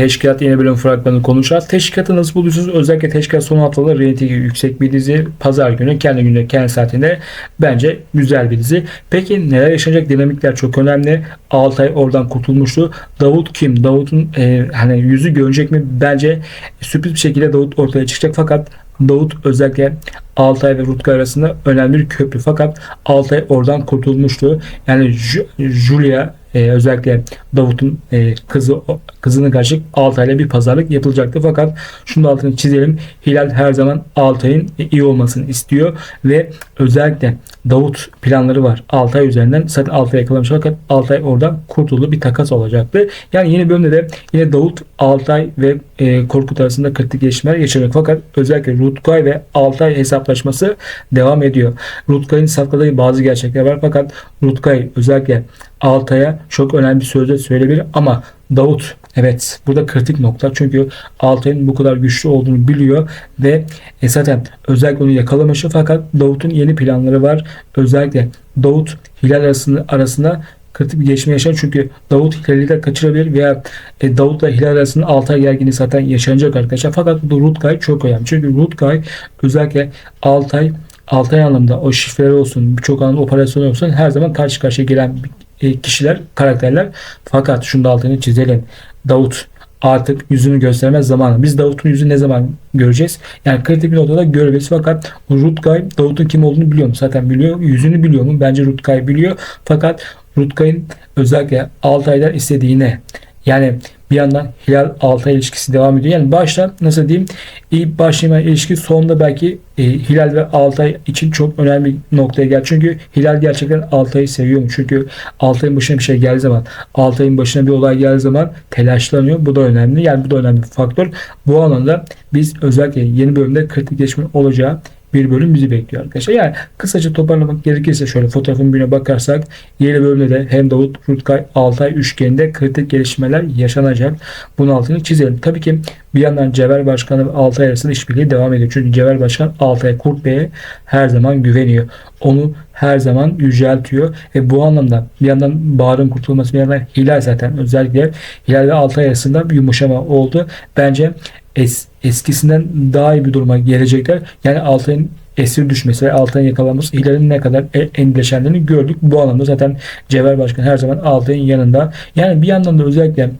Teşkilat yeni bölüm fragmanı konuşacağız. Teşkilatı nasıl buluyorsunuz? Özellikle teşkilat son haftaları reytingi yüksek bir dizi. Pazar günü kendi günde kendi saatinde bence güzel bir dizi. Peki neler yaşanacak dinamikler çok önemli. Altay oradan kurtulmuştu. Davut kim? Davut'un e, hani yüzü görecek mi? Bence sürpriz bir şekilde Davut ortaya çıkacak fakat Davut özellikle Altay ve Rutka arasında önemli bir köprü. Fakat Altay oradan kurtulmuştu. Yani Ju- Julia e, özellikle Davut'un e, kızı kızını karşı Altay'la bir pazarlık yapılacaktı. Fakat şunu da altını çizelim. Hilal her zaman Altay'ın iyi olmasını istiyor ve özellikle Davut planları var. Altay üzerinden zaten Altay yakalamış fakat Altay oradan kurtuldu. Bir takas olacaktı. Yani yeni bölümde de yine Davut, Altay ve e, Korkut arasında kritik gelişmeler yaşanacak. Fakat özellikle Rutkay ve Altay hesaplaşması devam ediyor. Rutkay'ın sakladığı bazı gerçekler var fakat Rutkay özellikle Altay'a çok önemli bir sözle söyleyebilir ama Davut evet burada kritik nokta çünkü Altay'ın bu kadar güçlü olduğunu biliyor ve e, zaten özellikle onu yakalamışı fakat Davut'un yeni planları var. Özellikle Davut Hilal arasında, arasında kritik bir gelişme yaşar çünkü Davut Hilal'i de kaçırabilir veya e, Davut'la Hilal arasında Altay gerginliği zaten yaşanacak arkadaşlar. Fakat bu Rutkay çok önemli. Çünkü Rutkay özellikle Altay Altay anlamda o şifreleri olsun, birçok anlamda operasyon olsun her zaman karşı karşıya gelen e, kişiler, karakterler. Fakat şunu da altını çizelim. Davut artık yüzünü göstermez zamanı. Biz Davut'un yüzünü ne zaman göreceğiz? Yani kritik bir noktada görebiliriz. Fakat Rutkay Davut'un kim olduğunu biliyor mu? Zaten biliyor. Yüzünü biliyor mu? Bence Rutkay biliyor. Fakat Rutkay'ın özellikle Altay'dan istediğine yani bir yandan Hilal Altay ilişkisi devam ediyor. Yani başta nasıl diyeyim iyi başlama ilişki sonunda belki e, Hilal ve Altay için çok önemli bir noktaya geldi. Çünkü Hilal gerçekten Altay'ı seviyor? Çünkü Altay'ın başına bir şey geldiği zaman Altay'ın başına bir olay geldiği zaman telaşlanıyor. Bu da önemli. Yani bu da önemli bir faktör. Bu alanda biz özellikle yeni bölümde kritik gelişme olacağı bir bölüm bizi bekliyor arkadaşlar. Yani kısaca toparlamak gerekirse şöyle fotoğrafın birine bakarsak yeni bölümde de hem Davut, Rutkay, Altay üçgeninde kritik gelişmeler yaşanacak. Bunun altını çizelim. Tabii ki bir yandan Cevher Başkanı Altay arasında işbirliği devam ediyor. Çünkü Cevher Başkan Altay Kurt Bey'e her zaman güveniyor. Onu her zaman yüceltiyor. Ve bu anlamda bir yandan Bahar'ın kurtulması bir yandan Hilal zaten özellikle Hilal ve Altay arasında bir yumuşama oldu. Bence es, eskisinden daha iyi bir duruma gelecekler. Yani Altay'ın esir düşmesi ve Altay'ın yakalanması Hilal'in ne kadar e- endişelendiğini gördük. Bu anlamda zaten Cevher Başkan her zaman Altay'ın yanında. Yani bir yandan da özellikle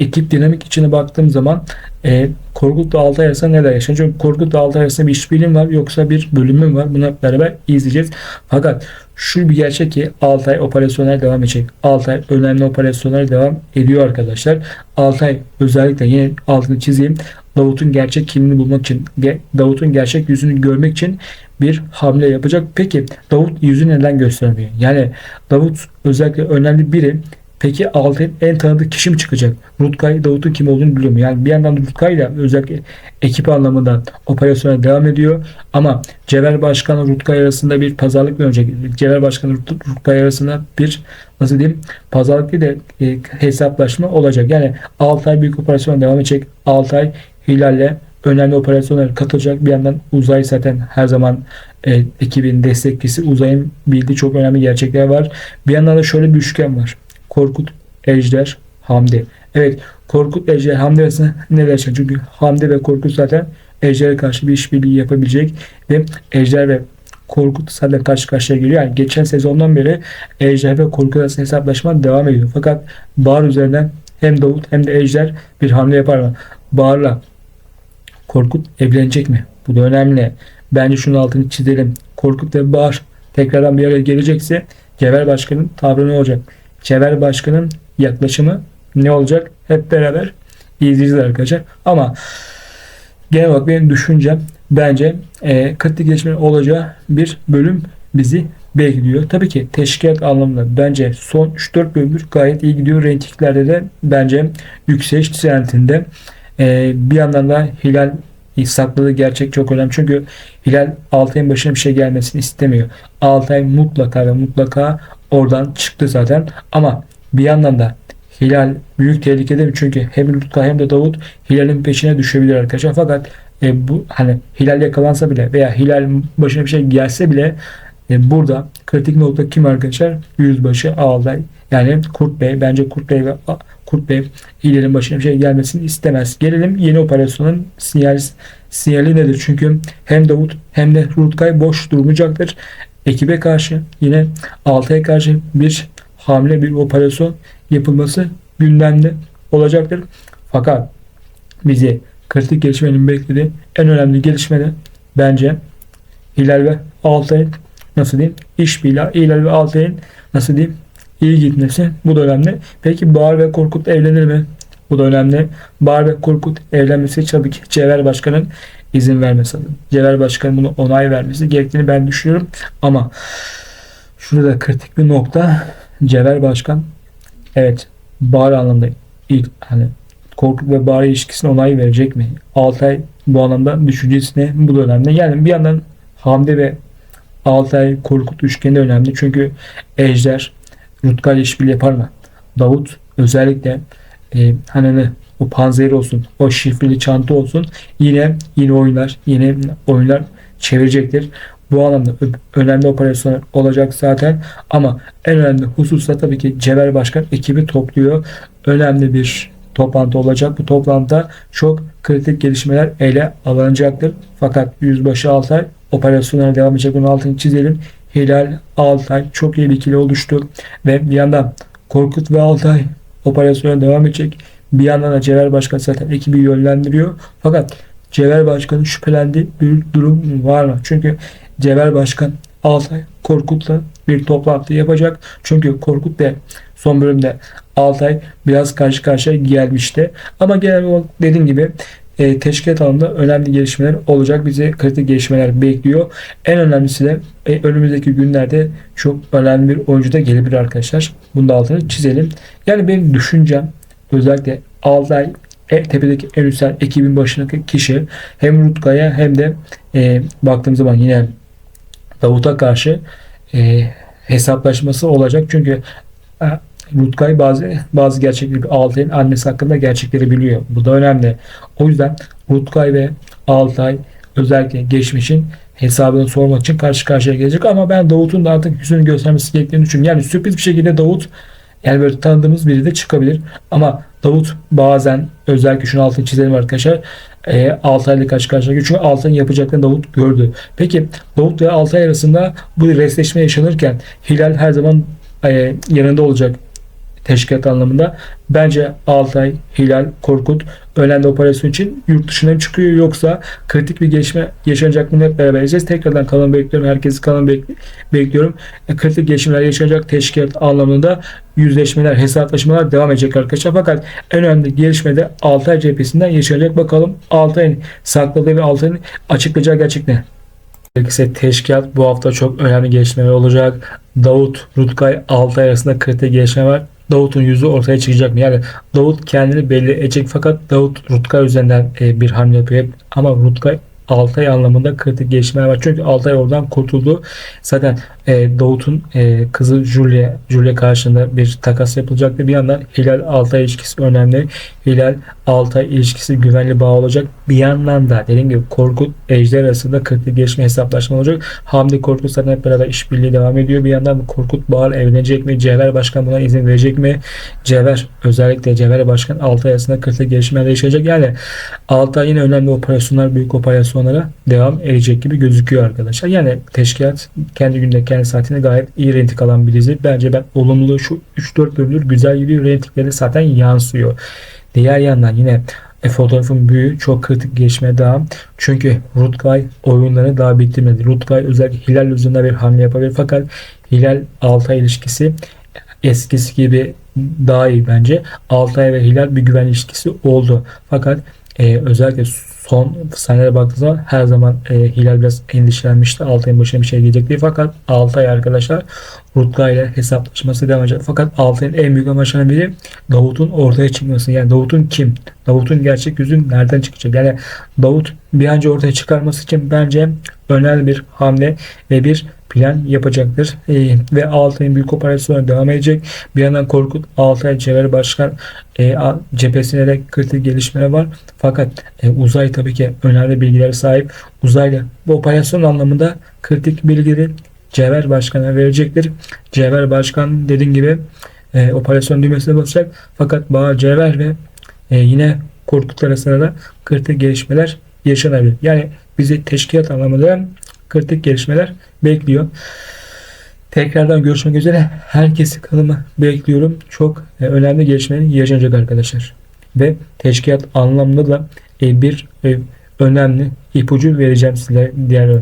ekip dinamik içine baktığım zaman e, Korkut'la Altay arasında neler yaşanıyor? Çünkü Korkut'la Altay arasında bir işbirliği var yoksa bir bölümü var. Bunu beraber izleyeceğiz. Fakat şu bir gerçek ki Altay operasyonel devam edecek. Altay önemli operasyonel devam ediyor arkadaşlar. Altay özellikle yine altını çizeyim. Davut'un gerçek kimliğini bulmak için, Davut'un gerçek yüzünü görmek için bir hamle yapacak. Peki Davut yüzü neden göstermiyor? Yani Davut özellikle önemli biri. Peki Altay'ın en tanıdık kişi mi çıkacak? Rutkay Davut'un kim olduğunu biliyor mu? Yani bir yandan Rutkay ile özellikle ekip anlamında operasyona devam ediyor. Ama Cevher Başkanı Rutkay arasında bir pazarlık olacak? Cevher Başkanı Rut- Rutkay arasında bir nasıl diyeyim pazarlık değil de e, hesaplaşma olacak. Yani Altay büyük operasyona devam edecek. Altay Hilal'le önemli operasyonlara katılacak. Bir yandan Uzay zaten her zaman e, ekibin destekçisi. Uzay'ın bildiği çok önemli gerçekler var. Bir yandan da şöyle bir üçgen var. Korkut, Ejder, Hamdi. Evet Korkut, Ejder, Hamdi arasında neler yaşanacak? Çünkü Hamdi ve Korkut zaten Ejder'e karşı bir işbirliği yapabilecek ve Ejder ve Korkut zaten karşı karşıya geliyor. Yani geçen sezondan beri Ejder ve Korkut arasında hesaplaşma devam ediyor. Fakat Bahar üzerinden hem Davut hem de Ejder bir hamle yapar mı? Bahar'la Korkut evlenecek mi? Bu da önemli. Bence şunun altını çizelim. Korkut ve Bahar tekrardan bir araya gelecekse Cevher Başkan'ın tavrı ne olacak? Cevher Başkan'ın yaklaşımı ne olacak? Hep beraber izleyeceğiz arkadaşlar. Ama genel olarak benim düşüncem bence e, kritik gelişme olacağı bir bölüm bizi bekliyor. Tabii ki teşkilat anlamında bence son 3-4 bölümdür gayet iyi gidiyor. Reytinglerde de bence yükseliş trendinde. E, bir yandan da Hilal sakladığı gerçek çok önemli. Çünkü Hilal Altay'ın başına bir şey gelmesini istemiyor. Altay mutlaka ve mutlaka oradan çıktı zaten. Ama bir yandan da Hilal büyük tehlikede mi? Çünkü hem Lutka hem de Davut Hilal'in peşine düşebilir arkadaşlar. Fakat e, bu hani Hilal yakalansa bile veya Hilal başına bir şey gelse bile e, burada kritik nokta kim arkadaşlar? Yüzbaşı Altay. Yani Kurt Bey bence Kurt Bey ve Kurt Bey Hilal'in başına bir şey gelmesini istemez. Gelelim yeni operasyonun sinyal, sinyali nedir? Çünkü hem Davut hem de Rutkay boş durmayacaktır. Ekibe karşı yine Altay'a karşı bir hamle bir operasyon yapılması gündemde olacaktır. Fakat bizi kritik gelişmenin beklediği en önemli gelişme de bence Hilal ve Altay'ın nasıl diyeyim işbirliği Hilal ve Altay'ın nasıl diyeyim iyi gitmesi bu da önemli. Peki Bahar ve Korkut evlenir mi? Bu da önemli. Bahar ve Korkut evlenmesi tabii ki Cevher Başkan'ın izin vermesi lazım. Cevher Başkan'ın bunu onay vermesi gerektiğini ben düşünüyorum. Ama şurada kritik bir nokta Cevher Başkan evet Bahar anlamda ilk hani Korkut ve Bahar ilişkisine onay verecek mi? Altay bu anlamda düşüncesine bu da önemli. Yani bir yandan Hamdi ve Altay Korkut üçgeni önemli. Çünkü Ejder Rutkay işbirliği yapar mı? Davut özellikle e, hani o panzehir olsun, o şifreli çanta olsun yine yine oyunlar, yine oyunlar çevirecektir. Bu anlamda önemli operasyonlar olacak zaten ama en önemli husus da tabii ki Cevher Başkan ekibi topluyor. Önemli bir toplantı olacak. Bu toplantıda çok kritik gelişmeler ele alınacaktır. Fakat Yüzbaşı Altay operasyonlara devam edecek. Bunun altını çizelim. Hilal, Altay çok iyi bir ikili oluştu. Ve bir yandan Korkut ve Altay operasyona devam edecek. Bir yandan da Cevher Başkan zaten ekibi yönlendiriyor. Fakat Cevher Başkan'ın şüphelendiği bir durum var mı? Çünkü Cevher Başkan Altay Korkut'la bir toplantı yapacak. Çünkü Korkut da son bölümde Altay biraz karşı karşıya gelmişti. Ama genel olarak dediğim gibi e, teşkilat alanında önemli gelişmeler olacak. Bizi kritik gelişmeler bekliyor. En önemlisi de e, önümüzdeki günlerde çok önemli bir oyuncu da gelebilir arkadaşlar. Bunu da altını çizelim. Yani benim düşüncem özellikle Altay e, tepedeki en üstel ekibin başındaki kişi hem Rutkaya hem de e, baktığım zaman yine Davut'a karşı e, hesaplaşması olacak. Çünkü e, Rutkay bazı bazı gerçekleri Altay'ın annesi hakkında gerçekleri biliyor. Bu da önemli. O yüzden Rutkay ve Altay özellikle geçmişin hesabını sormak için karşı karşıya gelecek ama ben Davut'un da artık yüzünü göstermesi gerektiğini düşünüyorum. Yani sürpriz bir şekilde Davut yani böyle tanıdığımız biri de çıkabilir. Ama Davut bazen özellikle şunu altını çizelim arkadaşlar. E, Altay'la karşı karşıya. Çünkü Altay'ın yapacaklarını Davut gördü. Peki Davut ve Altay arasında bu resleşme yaşanırken Hilal her zaman e, yanında olacak teşkilat anlamında. Bence Altay, Hilal, Korkut önemli operasyon için yurt dışına çıkıyor yoksa kritik bir gelişme yaşanacak mı hep beraber izleyeceğiz. Tekrardan kalan bekliyorum. Herkesi kalan bek bekliyorum. E, kritik gelişmeler yaşanacak teşkilat anlamında yüzleşmeler, hesaplaşmalar devam edecek arkadaşlar. Fakat en önemli gelişme de Altay cephesinden yaşanacak. Bakalım Altay'ın sakladığı ve Altay'ın açıklayacağı gerçek ne? Gerekirse teşkilat bu hafta çok önemli gelişmeler olacak. Davut, Rutkay, Altay arasında kritik gelişme var. Davut'un yüzü ortaya çıkacak mı? Yani Davut kendini belli edecek fakat Davut Rutkay üzerinden e, bir hamle yapıyor. Ama Rutkay Altay anlamında kritik gelişmeler var. Çünkü Altay oradan kurtuldu. Zaten e, Davut'un e, kızı Julia, Julia karşında bir takas yapılacaktı. Bir yandan Hilal Altay ilişkisi önemli. Hilal Altay ilişkisi güvenli bağ olacak. Bir yandan da dediğim gibi Korkut Ejder arasında kritik gelişme hesaplaşma olacak. Hamdi Korkut zaten hep beraber işbirliği devam ediyor. Bir yandan Korkut Bahar evlenecek mi? Cevher Başkan buna izin verecek mi? Cevher özellikle Cevher Başkan Altay arasında kritik gelişmeler yaşayacak. Yani Altay yine önemli operasyonlar, büyük operasyonlara devam edecek gibi gözüküyor arkadaşlar. Yani teşkilat kendi günde kendi saatinde gayet iyi rentik alan bir dizi. Bence ben olumlu şu 3-4 bölümdür güzel gidiyor. Rentikleri zaten yansıyor. Diğer yandan yine fotoğrafın büyüğü çok kritik gelişmeye devam. Çünkü Rutkay oyunları daha bitirmedi. Rutkay özellikle Hilal üzerinde bir hamle yapabilir. Fakat Hilal Altay ilişkisi eskisi gibi daha iyi bence. Altay ve Hilal bir güven ilişkisi oldu. Fakat e, özellikle son sahnelere baktığınız zaman her zaman e, Hilal biraz endişelenmişti. Altay'ın başına bir şey gelecek diye. Fakat Altay arkadaşlar Rutka ile hesaplaşması devam edecek. Fakat Altay'ın en büyük amaçlarından biri Davut'un ortaya çıkması. Yani Davut'un kim? Davut'un gerçek yüzü nereden çıkacak? Yani Davut bir anca ortaya çıkarması için bence önemli bir hamle ve bir plan yapacaktır. E, ve Altay'ın büyük operasyona devam edecek. Bir yandan Korkut Altay Cevher Başkan e, cephesine de kritik gelişmeler var. Fakat e, uzay tabii ki önemli bilgilere sahip. Uzaylı bu operasyon anlamında kritik bilgileri Cevher Başkan'a verecektir. Cevher Başkan dediğim gibi e, operasyon düğmesine basacak. Fakat Bahar Cevher ve e, yine Korkut arasında da kritik gelişmeler yaşanabilir. Yani bizi teşkilat anlamında kritik gelişmeler bekliyor. Tekrardan görüşmek üzere. Herkesi kanalıma bekliyorum. Çok e, önemli gelişmeler yaşanacak arkadaşlar. Ve teşkilat anlamında da e, bir e, önemli ipucu vereceğim size diğer